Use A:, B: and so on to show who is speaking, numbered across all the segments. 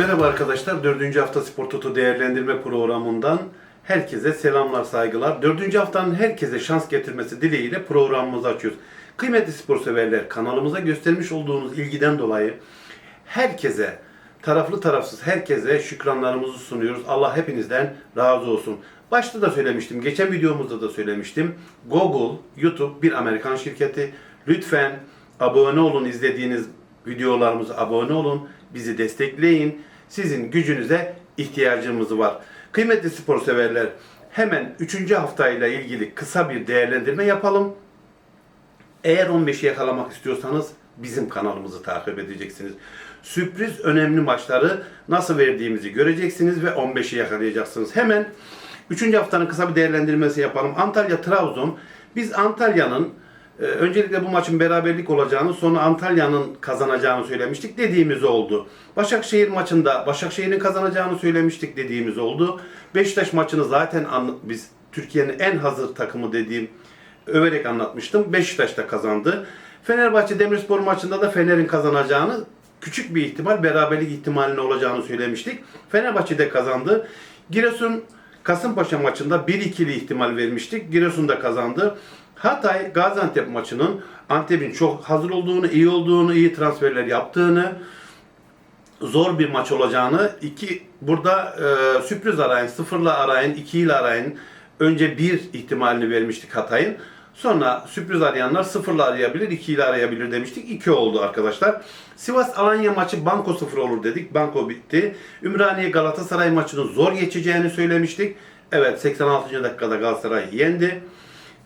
A: Merhaba arkadaşlar. 4. hafta Spor Toto değerlendirme programından herkese selamlar, saygılar. 4. haftanın herkese şans getirmesi dileğiyle programımızı açıyoruz. Kıymetli spor severler, kanalımıza göstermiş olduğunuz ilgiden dolayı herkese, taraflı tarafsız herkese şükranlarımızı sunuyoruz. Allah hepinizden razı olsun. Başta da söylemiştim, geçen videomuzda da söylemiştim. Google, YouTube bir Amerikan şirketi. Lütfen abone olun izlediğiniz videolarımıza abone olun. Bizi destekleyin. Sizin gücünüze ihtiyacımız var. Kıymetli spor severler, hemen 3. haftayla ilgili kısa bir değerlendirme yapalım. Eğer 15'i yakalamak istiyorsanız bizim kanalımızı takip edeceksiniz. Sürpriz önemli maçları nasıl verdiğimizi göreceksiniz ve 15'i yakalayacaksınız. Hemen 3. haftanın kısa bir değerlendirmesi yapalım. Antalya Trabzon. Biz Antalya'nın öncelikle bu maçın beraberlik olacağını, sonra Antalya'nın kazanacağını söylemiştik. Dediğimiz oldu. Başakşehir maçında Başakşehir'in kazanacağını söylemiştik. Dediğimiz oldu. Beşiktaş maçını zaten biz Türkiye'nin en hazır takımı dediğim överek anlatmıştım. Beşiktaş da kazandı. Fenerbahçe Demirspor maçında da Fener'in kazanacağını küçük bir ihtimal beraberlik ihtimalinin olacağını söylemiştik. Fenerbahçe de kazandı. Giresun Kasımpaşa maçında 1-2'li ihtimal vermiştik. Giresun da kazandı. Hatay Gaziantep maçının Antep'in çok hazır olduğunu, iyi olduğunu, iyi transferler yaptığını, zor bir maç olacağını, iki burada e, sürpriz arayın, sıfırla arayın, iki ile arayın. Önce bir ihtimalini vermiştik Hatay'ın. Sonra sürpriz arayanlar sıfırla arayabilir, iki ile arayabilir demiştik. İki oldu arkadaşlar. Sivas Alanya maçı banko sıfır olur dedik. Banko bitti. Ümraniye Galatasaray maçının zor geçeceğini söylemiştik. Evet 86. dakikada Galatasaray yendi.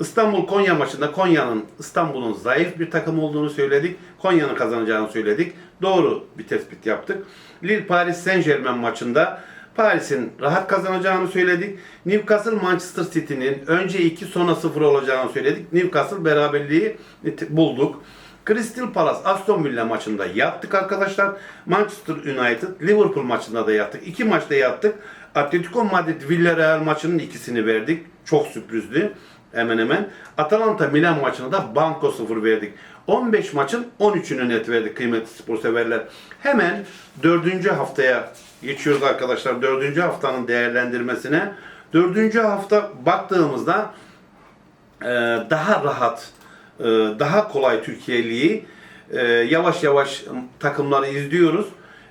A: İstanbul Konya maçında Konya'nın İstanbul'un zayıf bir takım olduğunu söyledik. Konya'nın kazanacağını söyledik. Doğru bir tespit yaptık. Lille Paris Saint Germain maçında Paris'in rahat kazanacağını söyledik. Newcastle Manchester City'nin önce 2 sonra 0 olacağını söyledik. Newcastle beraberliği bulduk. Crystal Palace Aston Villa maçında yattık arkadaşlar. Manchester United Liverpool maçında da yattık. İki maçta yattık. Atletico Madrid Villarreal maçının ikisini verdik. Çok sürprizdi hemen hemen. Atalanta Milan maçına da banko 0 verdik. 15 maçın 13'ünü net verdik kıymetli spor severler. Hemen 4. haftaya geçiyoruz arkadaşlar. 4. haftanın değerlendirmesine. 4. hafta baktığımızda e, daha rahat, e, daha kolay Türkiye Ligi e, yavaş yavaş takımları izliyoruz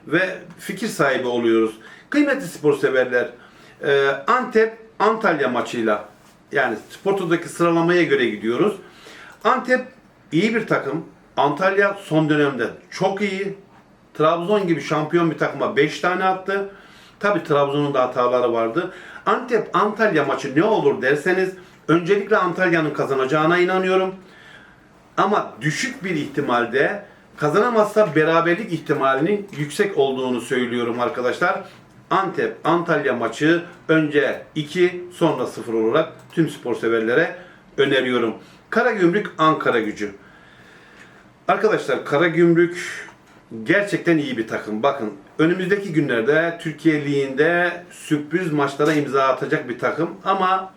A: ve fikir sahibi oluyoruz. Kıymetli spor severler, Antep Antalya maçıyla yani Sporto'daki sıralamaya göre gidiyoruz. Antep iyi bir takım. Antalya son dönemde çok iyi. Trabzon gibi şampiyon bir takıma 5 tane attı. Tabi Trabzon'un da hataları vardı. Antep Antalya maçı ne olur derseniz öncelikle Antalya'nın kazanacağına inanıyorum. Ama düşük bir ihtimalde kazanamazsa beraberlik ihtimalinin yüksek olduğunu söylüyorum arkadaşlar. Antep Antalya maçı önce 2 sonra 0 olarak tüm spor severlere öneriyorum. Karagümrük Ankara gücü. Arkadaşlar Karagümrük gerçekten iyi bir takım. Bakın önümüzdeki günlerde Türkiye Ligi'nde sürpriz maçlara imza atacak bir takım ama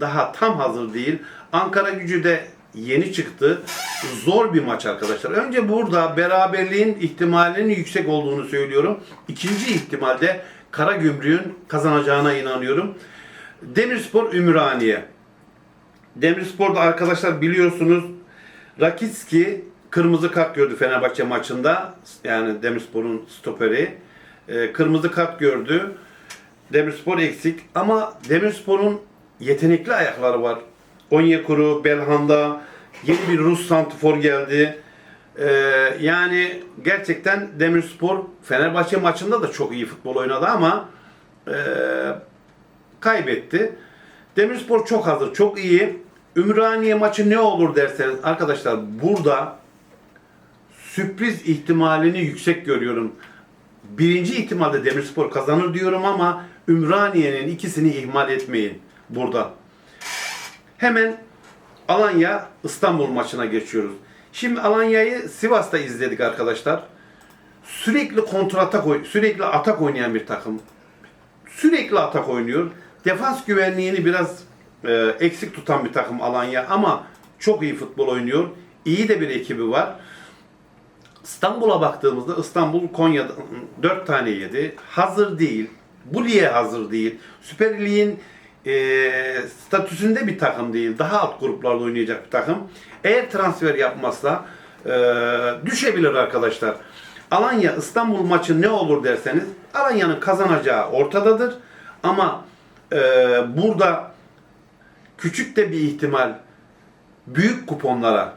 A: daha tam hazır değil. Ankara gücü de yeni çıktı. Zor bir maç arkadaşlar. Önce burada beraberliğin ihtimalinin yüksek olduğunu söylüyorum. İkinci ihtimalde Karagümrük'ün kazanacağına inanıyorum. Demirspor Ümraniye. Demirspor'da arkadaşlar biliyorsunuz Rakitski kırmızı kart gördü Fenerbahçe maçında. Yani Demirspor'un stoperi. Ee, kırmızı kart gördü. Demirspor eksik ama Demirspor'un yetenekli ayakları var. Onyekuru, Belhanda, yeni bir Rus santifor geldi. Ee, yani gerçekten Demirspor Fenerbahçe maçında da çok iyi futbol oynadı ama e, kaybetti. Demirspor çok hazır, çok iyi. Ümraniye maçı ne olur derseniz arkadaşlar burada sürpriz ihtimalini yüksek görüyorum. Birinci ihtimalde Demirspor kazanır diyorum ama Ümraniye'nin ikisini ihmal etmeyin burada. Hemen Alanya İstanbul maçına geçiyoruz. Şimdi Alanya'yı Sivas'ta izledik arkadaşlar. Sürekli kontratak, oy- sürekli atak oynayan bir takım. Sürekli atak oynuyor. Defans güvenliğini biraz e, eksik tutan bir takım Alanya ama çok iyi futbol oynuyor. İyi de bir ekibi var. İstanbul'a baktığımızda İstanbul Konya'da 4 tane yedi. Hazır değil. Bu lige hazır değil. Süper Lig'in e, statüsünde bir takım değil. Daha alt gruplarda oynayacak bir takım. Eğer transfer yapmazsa e, düşebilir arkadaşlar. Alanya İstanbul maçı ne olur derseniz Alanya'nın kazanacağı ortadadır. Ama e, burada küçük de bir ihtimal büyük kuponlara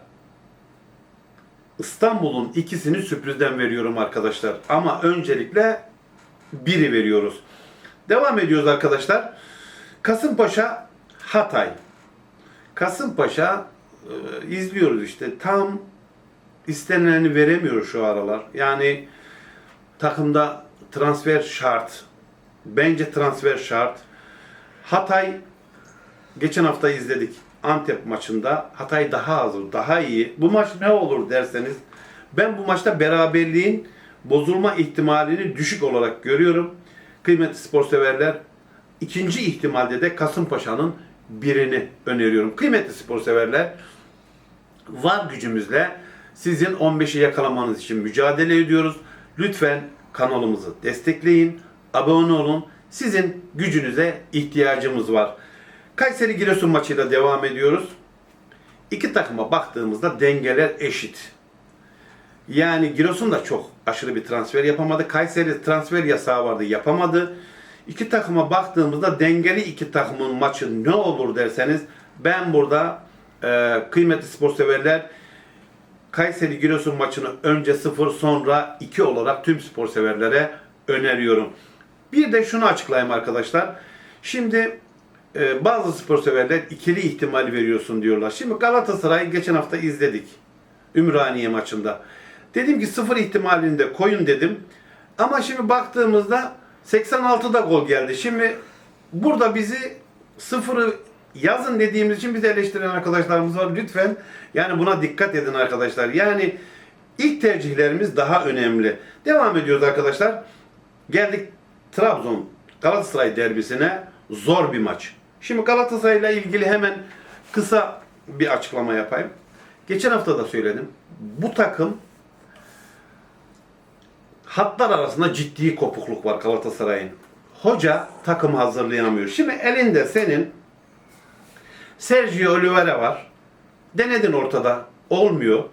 A: İstanbul'un ikisini sürprizden veriyorum arkadaşlar. Ama öncelikle biri veriyoruz. Devam ediyoruz arkadaşlar. Kasımpaşa Hatay. Kasımpaşa e, izliyoruz işte. Tam istenileni veremiyor şu aralar. Yani takımda transfer şart. Bence transfer şart. Hatay geçen hafta izledik. Antep maçında Hatay daha hazır, daha iyi. Bu maç ne olur derseniz ben bu maçta beraberliğin bozulma ihtimalini düşük olarak görüyorum. Kıymetli spor severler ikinci ihtimalde de Kasımpaşa'nın birini öneriyorum. Kıymetli spor severler var gücümüzle sizin 15'i yakalamanız için mücadele ediyoruz. Lütfen kanalımızı destekleyin, abone olun. Sizin gücünüze ihtiyacımız var. Kayseri Giresun maçıyla devam ediyoruz. İki takıma baktığımızda dengeler eşit. Yani Giresun da çok aşırı bir transfer yapamadı. Kayseri transfer yasağı vardı yapamadı. İki takıma baktığımızda dengeli iki takımın maçı ne olur derseniz ben burada e, kıymetli spor severler Kayseri Giresun maçını önce 0 sonra 2 olarak tüm spor severlere öneriyorum. Bir de şunu açıklayayım arkadaşlar. Şimdi e, bazı spor severler ikili ihtimal veriyorsun diyorlar. Şimdi Galatasaray geçen hafta izledik. Ümraniye maçında. Dedim ki sıfır ihtimalinde koyun dedim. Ama şimdi baktığımızda 86'da gol geldi. Şimdi burada bizi sıfırı yazın dediğimiz için bizi eleştiren arkadaşlarımız var. Lütfen yani buna dikkat edin arkadaşlar. Yani ilk tercihlerimiz daha önemli. Devam ediyoruz arkadaşlar. Geldik Trabzon Galatasaray derbisine zor bir maç. Şimdi Galatasaray ile ilgili hemen kısa bir açıklama yapayım. Geçen hafta da söyledim. Bu takım hatlar arasında ciddi kopukluk var Galatasaray'ın. Hoca takım hazırlayamıyor. Şimdi elinde senin Sergio Oliveira var. Denedin ortada. Olmuyor.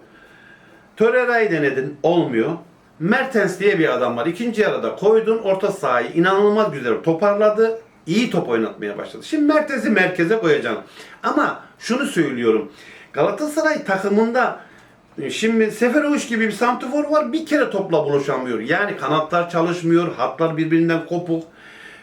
A: Torreira'yı denedin. Olmuyor. Mertens diye bir adam var. İkinci yarıda koydun. Orta sahayı inanılmaz güzel toparladı. İyi top oynatmaya başladı. Şimdi Mertens'i merkeze koyacaksın. Ama şunu söylüyorum. Galatasaray takımında Şimdi Seferovic gibi bir santifor var bir kere topla buluşamıyor. Yani kanatlar çalışmıyor, hatlar birbirinden kopuk.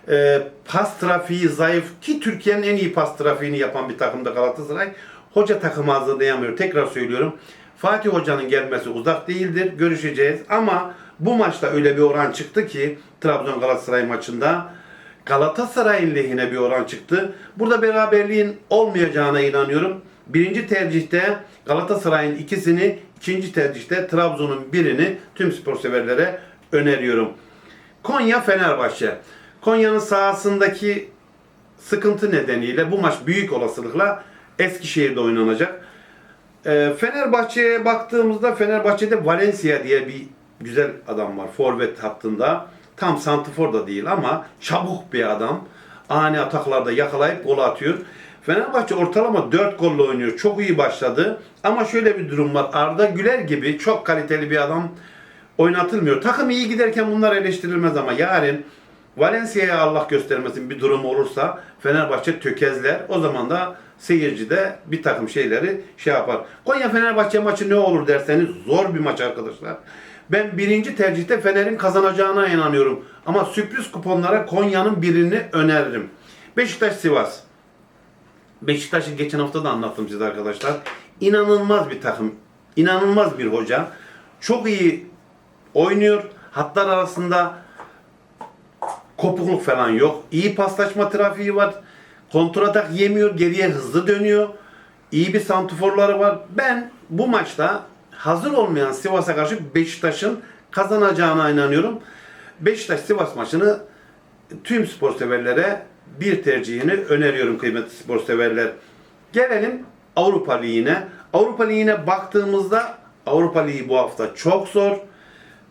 A: E, pas trafiği zayıf ki Türkiye'nin en iyi pas trafiğini yapan bir takımda Galatasaray. Hoca takımı hazırlayamıyor. Tekrar söylüyorum. Fatih Hoca'nın gelmesi uzak değildir. Görüşeceğiz. Ama bu maçta öyle bir oran çıktı ki Trabzon Galatasaray maçında Galatasaray'ın lehine bir oran çıktı. Burada beraberliğin olmayacağına inanıyorum. Birinci tercihte Galatasaray'ın ikisini, ikinci tercihte Trabzon'un birini tüm spor severlere öneriyorum. Konya Fenerbahçe. Konya'nın sahasındaki sıkıntı nedeniyle bu maç büyük olasılıkla Eskişehir'de oynanacak. Ee, Fenerbahçe'ye baktığımızda Fenerbahçe'de Valencia diye bir güzel adam var forvet hattında. Tam santifor da değil ama çabuk bir adam. Ani ataklarda yakalayıp gol atıyor. Fenerbahçe ortalama 4 golle oynuyor. Çok iyi başladı. Ama şöyle bir durum var. Arda Güler gibi çok kaliteli bir adam oynatılmıyor. Takım iyi giderken bunlar eleştirilmez ama yarın Valencia'ya Allah göstermesin bir durum olursa Fenerbahçe tökezler. O zaman da seyirci de bir takım şeyleri şey yapar. Konya Fenerbahçe maçı ne olur derseniz zor bir maç arkadaşlar. Ben birinci tercihte Fener'in kazanacağına inanıyorum. Ama sürpriz kuponlara Konya'nın birini öneririm. Beşiktaş Sivas. Beşiktaş'ı geçen hafta da anlattım size arkadaşlar. İnanılmaz bir takım. inanılmaz bir hoca. Çok iyi oynuyor. Hatlar arasında kopukluk falan yok. İyi paslaşma trafiği var. Kontratak yemiyor. Geriye hızlı dönüyor. İyi bir santiforları var. Ben bu maçta hazır olmayan Sivas'a karşı Beşiktaş'ın kazanacağına inanıyorum. Beşiktaş Sivas maçını tüm spor severlere bir tercihini öneriyorum kıymetli spor severler. Gelelim Avrupa Ligi'ne. Avrupa Ligi'ne baktığımızda Avrupa Ligi bu hafta çok zor.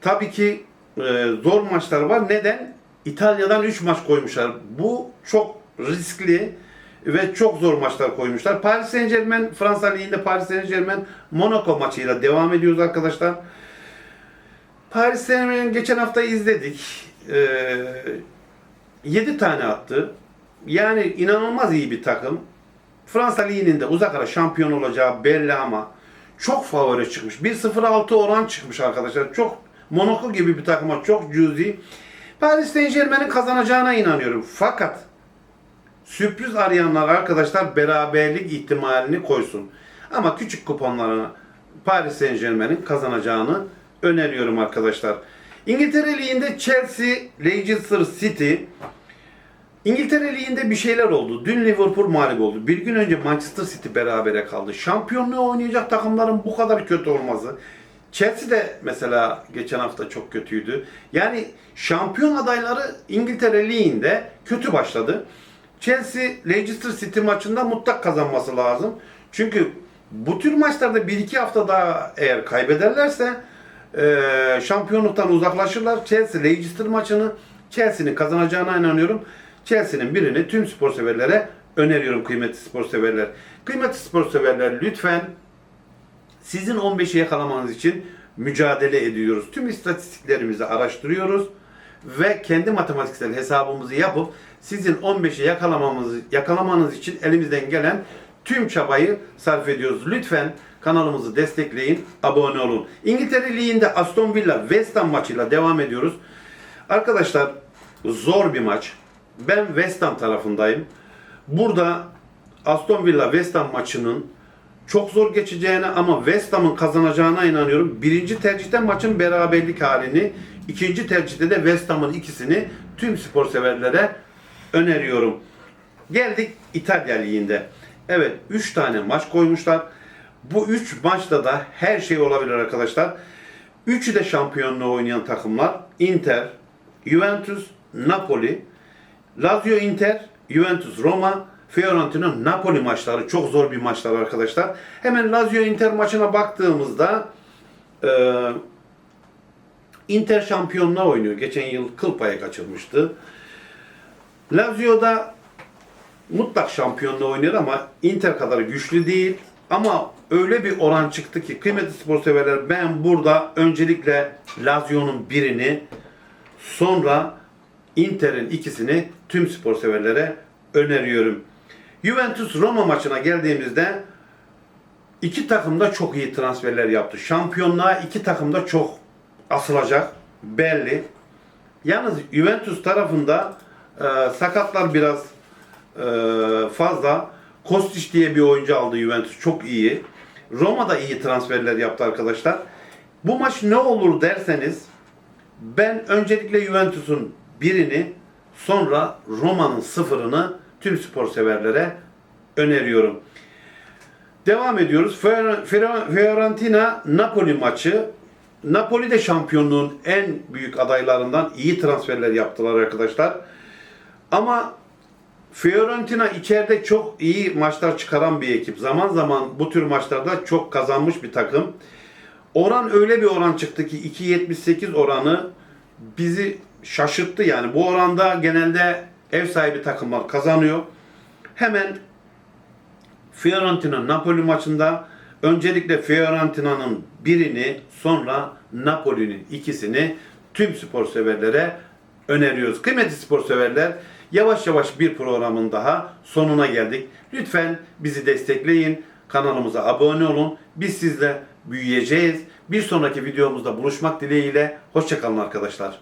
A: tabii ki e, zor maçlar var. Neden? İtalya'dan 3 maç koymuşlar. Bu çok riskli ve çok zor maçlar koymuşlar. Paris Saint Germain, Fransa Ligi'nde Paris Saint Germain Monaco maçıyla devam ediyoruz arkadaşlar. Paris Saint Germain'i geçen hafta izledik. Ee, 7 tane attı. Yani inanılmaz iyi bir takım. Fransa Ligi'nin de uzak ara şampiyon olacağı belli ama çok favori çıkmış. 1-0-6 oran çıkmış arkadaşlar. Çok Monaco gibi bir takıma çok cüzi. Paris Saint Germain'in kazanacağına inanıyorum. Fakat sürpriz arayanlar arkadaşlar beraberlik ihtimalini koysun. Ama küçük kuponlarına Paris Saint Germain'in kazanacağını öneriyorum arkadaşlar. İngiltere Ligi'nde Chelsea, Leicester City, İngiltere Ligi'nde bir şeyler oldu. Dün Liverpool mağlup oldu. Bir gün önce Manchester City berabere kaldı. Şampiyonluğu oynayacak takımların bu kadar kötü olması. Chelsea de mesela geçen hafta çok kötüydü. Yani şampiyon adayları İngiltere Ligi'nde kötü başladı. Chelsea Leicester City maçında mutlak kazanması lazım. Çünkü bu tür maçlarda 1-2 hafta daha eğer kaybederlerse e, şampiyonluktan uzaklaşırlar. Chelsea Leicester maçını Chelsea'nin kazanacağına inanıyorum. Chelsea'nin birini tüm spor severlere öneriyorum kıymetli spor severler. Kıymetli spor severler lütfen sizin 15'i yakalamanız için mücadele ediyoruz. Tüm istatistiklerimizi araştırıyoruz ve kendi matematiksel hesabımızı yapıp sizin 15'i yakalamamız, yakalamanız için elimizden gelen tüm çabayı sarf ediyoruz. Lütfen kanalımızı destekleyin, abone olun. İngiltere Ligi'nde Aston Villa West Ham maçıyla devam ediyoruz. Arkadaşlar zor bir maç. Ben West Ham tarafındayım. Burada Aston Villa West Ham maçının çok zor geçeceğine ama West Ham'ın kazanacağına inanıyorum. Birinci tercihte maçın beraberlik halini, ikinci tercihte de West Ham'ın ikisini tüm spor severlere öneriyorum. Geldik İtalya Ligi'nde. Evet 3 tane maç koymuşlar. Bu 3 maçta da her şey olabilir arkadaşlar. Üçü de şampiyonluğu oynayan takımlar. Inter, Juventus, Napoli, Lazio Inter, Juventus Roma, Fiorentina Napoli maçları çok zor bir maçlar arkadaşlar. Hemen Lazio Inter maçına baktığımızda e, Inter şampiyonluğa oynuyor. Geçen yıl kıl payı kaçırmıştı. Lazio'da mutlak şampiyonluğa oynuyor ama Inter kadar güçlü değil. Ama öyle bir oran çıktı ki kıymetli spor severler ben burada öncelikle Lazio'nun birini sonra Inter'in ikisini tüm spor severlere öneriyorum. Juventus Roma maçına geldiğimizde iki takım da çok iyi transferler yaptı. Şampiyonluğa iki takım da çok asılacak belli. Yalnız Juventus tarafında e, sakatlar biraz e, fazla. Kostić diye bir oyuncu aldı Juventus. Çok iyi. Roma da iyi transferler yaptı arkadaşlar. Bu maç ne olur derseniz ben öncelikle Juventus'un birini sonra Roma'nın sıfırını tüm spor severlere öneriyorum. Devam ediyoruz. Fior- Fior- Fiorentina Napoli maçı. Napoli de şampiyonluğun en büyük adaylarından iyi transferler yaptılar arkadaşlar. Ama Fiorentina içeride çok iyi maçlar çıkaran bir ekip. Zaman zaman bu tür maçlarda çok kazanmış bir takım. Oran öyle bir oran çıktı ki 2.78 oranı bizi şaşırttı yani. Bu oranda genelde ev sahibi takımlar kazanıyor. Hemen Fiorentina Napoli maçında öncelikle Fiorentina'nın birini sonra Napoli'nin ikisini tüm spor severlere öneriyoruz. Kıymetli spor severler yavaş yavaş bir programın daha sonuna geldik. Lütfen bizi destekleyin. Kanalımıza abone olun. Biz sizle büyüyeceğiz. Bir sonraki videomuzda buluşmak dileğiyle. Hoşçakalın arkadaşlar.